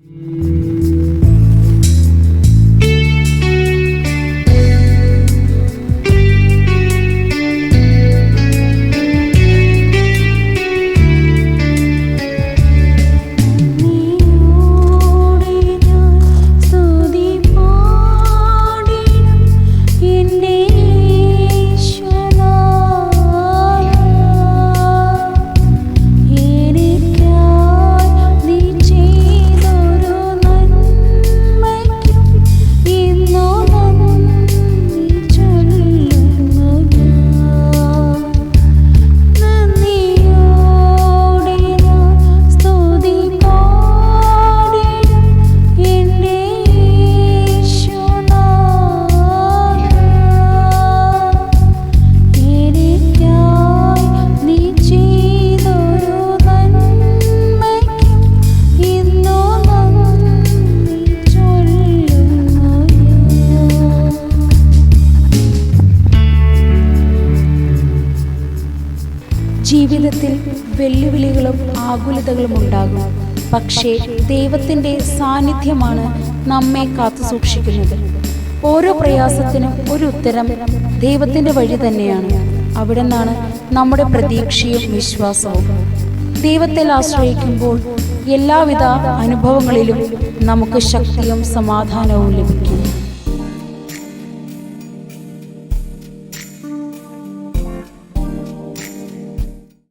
Mm-hmm. ജീവിതത്തിൽ വെല്ലുവിളികളും ആകുലതകളും ഉണ്ടാകും. പക്ഷേ ദൈവത്തിന്റെ സാന്നിധ്യമാണ് നമ്മെ കാത്തു സൂക്ഷിക്കുന്നത്. ഓരോ പ്രയാസത്തിനും ഒരു ഉത്തരം ദൈവത്തിന്റെ വഴി തന്നെയാണ്. അവിടെ നിന്നാണ് നമ്മുടെ പ്രതീക്ഷയും വിശ്വാസവും. ദൈവത്തിൽ ആശ്രയിക്കുമ്പോൾ എല്ലാവിധ അനുഭവങ്ങളിലും നമുക്ക് ശക്തിയും സമാധാനവും ലഭിക്കും.